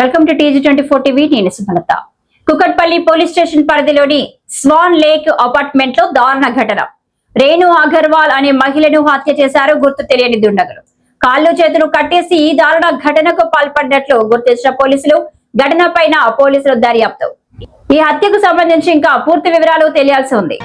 Welcome to TG twenty four TV నేను Sumalatha. Kukatpally police station పరిధిలోని Schwann Lake అపార్ట్మెంట్లో దారుణ ఘటన. రేణు అగర్వాల్ అనే మహిళను హత్య చేశారు గుర్తు తెలియని దుండగులు. కాళ్ళు చేతులు కట్టేసి ఈ దారుణ ఘటనకు పాల్పడినట్లు గుర్తించిన పోలీసులు ఘటన పైన పోలీసులు దర్యాప్తు. ఈ హత్యకు సంబంధించి ఇంకా పూర్తి వివరాలు తెలియాల్సి ఉంది.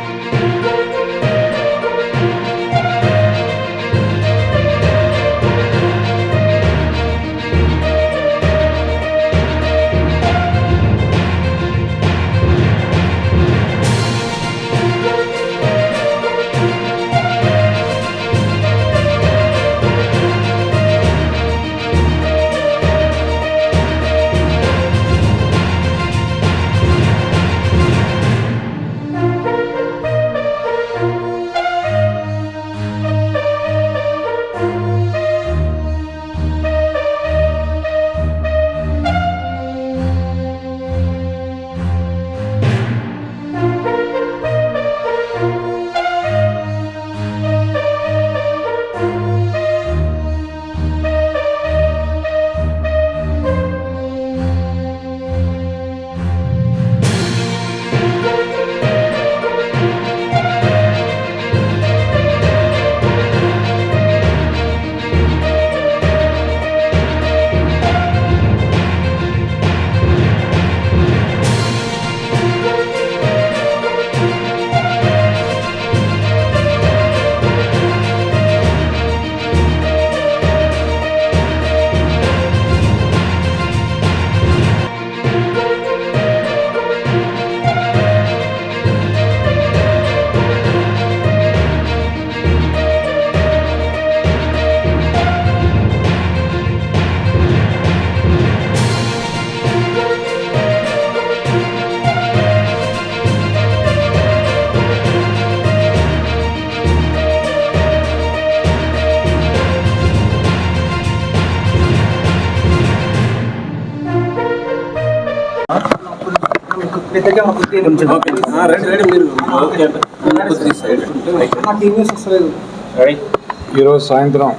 ఈరోజు సాయంత్రం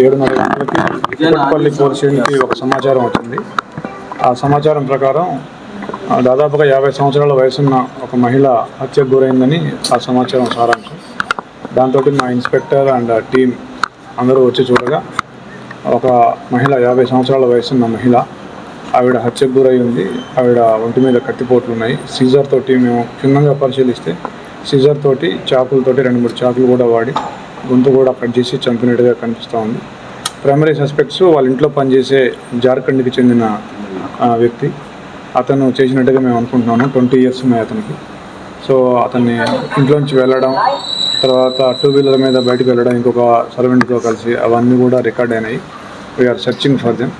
ఏడున్నర గంటలకి కుక్కట్పల్లి పోలీస్ స్టేషన్కి ఒక సమాచారం వచ్చింది ఆ సమాచారం ప్రకారం దాదాపుగా యాభై సంవత్సరాల వయసున్న ఒక మహిళ హత్యకు గురైందని ఆ సమాచారం సారాంశం. దాంతో మా ఇన్స్పెక్టర్ అండ్ టీం అందరూ వచ్చి చూడగా ఒక మహిళ యాభై సంవత్సరాల వయసున్న మహిళ ఆవిడ హత్యకు గురై ఉంది. ఆవిడ ఒంటి మీద కత్తిపోట్లు ఉన్నాయి. సీజర్ తోటి మేము క్షుణ్ణంగా పరిశీలిస్తే సీజర్ తోటి చాకులతోటి రెండు మూడు చాకులు కూడా వాడి గొంతు కూడా కట్ చేసి చంపినట్టుగా కనిపిస్తూ ఉంది. ప్రైమరీ సస్పెక్ట్స్ వాళ్ళ ఇంట్లో పనిచేసే జార్ఖండ్కి చెందిన వ్యక్తి. అతను చేసినట్టుగా మేము అనుకుంటున్నాము. ట్వంటీ ఇయర్స్ ఉన్నాయి అతనికి. సో అతన్ని ఇంట్లోంచి వెళ్ళడం తర్వాత టూ వీలర్ మీద బయటకు వెళ్ళడం ఇంకొక సర్వెంట్తో కలిసి అవన్నీ కూడా రికార్డ్ అయినాయి. వీఆర్ సెర్చింగ్ ఫర్ దెమ్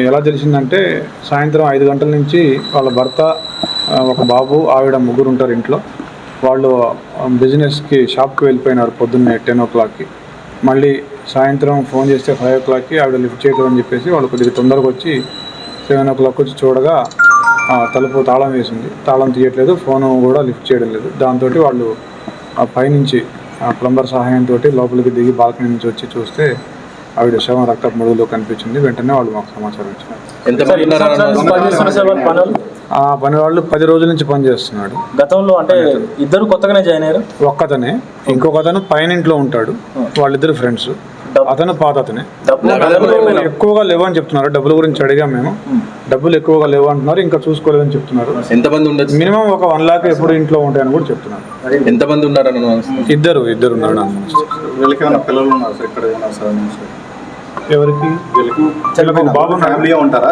ఎలా తెలిసిందంటే సాయంత్రం ఐదు గంటల నుంచి వాళ్ళ భర్త ఒక బాబు ఆవిడ ముగ్గురు ఉంటారు ఇంట్లో. వాళ్ళు బిజినెస్కి షాప్కి వెళ్ళిపోయినారు పొద్దున్నే టెన్ ఓ క్లాక్కి. మళ్ళీ సాయంత్రం ఫోన్ చేస్తే ఫైవ్ ఓ క్లాక్కి ఆవిడ లిఫ్ట్ చేయలేదని చెప్పేసి వాళ్ళు కొద్దిగా తొందరగా వచ్చి సెవెన్ ఓ క్లాక్ వచ్చి చూడగా ఆ, తలుపు తాళం వేసింది. తాళం తీయట్లేదు ఫోన్ కూడా లిఫ్ట్ చేయడం లేదు. దాంతో వాళ్ళు ఆ పైనుంచి ఆ ప్లంబర్ సహాయంతో లోపలికి దిగి బాల్కనీ నుంచి వచ్చి చూస్తే ఆవిడ శవం రక్తపు మడుగులో కనిపించింది. వెంటనే వాళ్ళు మాకు సమాచారం ఇచ్చారు ఆ పని వాళ్ళు పది రోజుల నుంచి పనిచేస్తున్నాడు గతంలో అంటే ఇద్దరు కొత్తగానే జాయిన్ అయ్యారు? ఒక్కతనే. ఇంకొక అతను పైన ఇంట్లో ఉంటాడు. వాళ్ళిద్దరు ఫ్రెండ్స్ అతను పాత అతనే. ఎక్కువగా లేవు అని చెప్తున్నారు. డబ్బుల గురించి అడిగాం మేము. డబ్బులు ఎక్కువగా లేవు అంటున్నారు. ఇంకా చూసుకోలేదని చెప్తున్నారు. ఎంత మంది ఉండొచ్చు? మినిమం ఒక వన్ లాక్ ఎప్పుడు ఇంట్లో ఉంటాయని కూడా చెప్తున్నారు. ఎంత మంది ఉన్నారని అనుమానిస్తున్నారు? ఇద్దరు ఇద్దరు ఉన్నారు. పిల్లలు ఉన్నారు సార్? ఇక్కడ ఏమైనా సార్? ఎవరికి? బాబు ఉంటారా?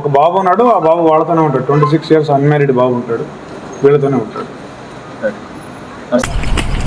ఒక బాబు ఉన్నాడు ఆ బాబు వాళ్ళతోనే ఉంటాడు. ట్వంటీ సిక్స్ ఇయర్స్ అన్మ్యారీడ్ బాబు ఉంటాడు. వీళ్ళతోనే ఉంటాడు.